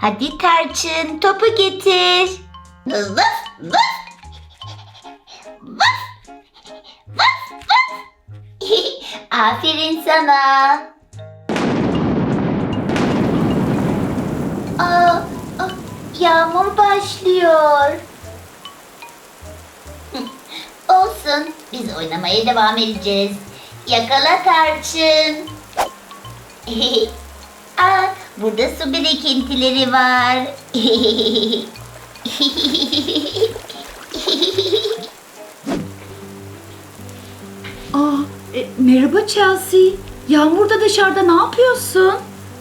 Hadi Tarçın topu getir. Vıf vıf. Vıf. Vıf vıf. Aferin sana. Aa, ah, yağmur başlıyor. Olsun, biz oynamaya devam edeceğiz. Yakala tarçın. Aa, burada su birikintileri var. Aa, e, merhaba Chelsea. Yağmurda dışarıda ne yapıyorsun?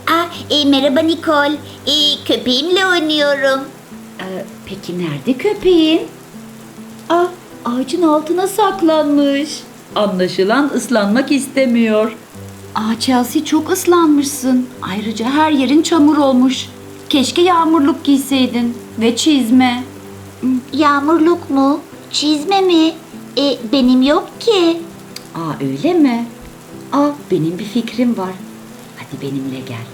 Aa, e, merhaba Nicole. E, köpeğimle oynuyorum. Ee, peki nerede köpeğin? Ah, ağacın altına saklanmış. Anlaşılan ıslanmak istemiyor. Aa Chelsea çok ıslanmışsın. Ayrıca her yerin çamur olmuş. Keşke yağmurluk giyseydin ve çizme. Yağmurluk mu? Çizme mi? E, benim yok ki. Aa öyle mi? Aa benim bir fikrim var. Hadi benimle gel.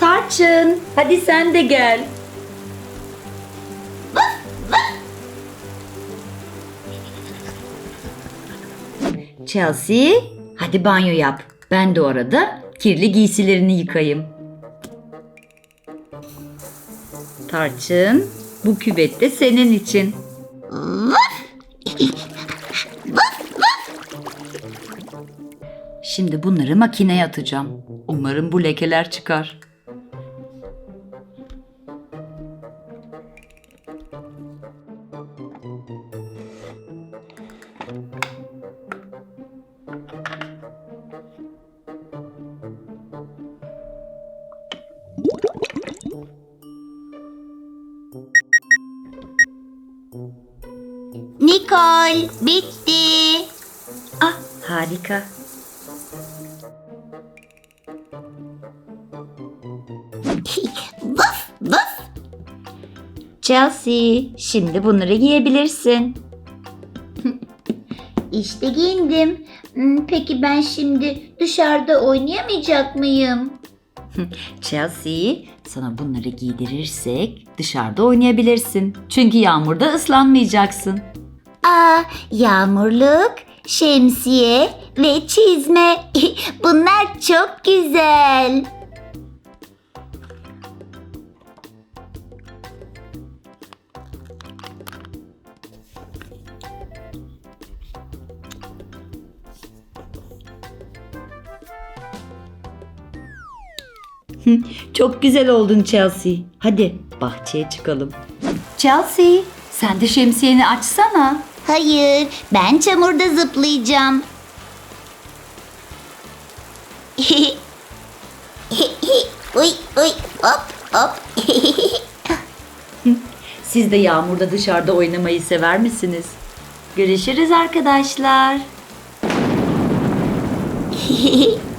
Tarçın, hadi sen de gel. Chelsea, hadi banyo yap. Ben de o arada kirli giysilerini yıkayayım. Tarçın, bu küvet senin için. Şimdi bunları makineye atacağım. Umarım bu lekeler çıkar. Nicole, bitti. Ah, harika. Vıf vıf. Chelsea, şimdi bunları giyebilirsin. İşte giyindim. Hmm, Peki ben şimdi dışarıda oynayamayacak mıyım? Chelsea, sana bunları giydirirsek dışarıda oynayabilirsin. Çünkü yağmurda ıslanmayacaksın. Aa, yağmurluk, şemsiye ve çizme. Bunlar çok güzel. Çok güzel oldun Chelsea. Hadi bahçeye çıkalım. Chelsea, sen de şemsiyeni açsana. Hayır, ben çamurda zıplayacağım. uy uy hop hop. Siz de yağmurda dışarıda oynamayı sever misiniz? Görüşürüz arkadaşlar.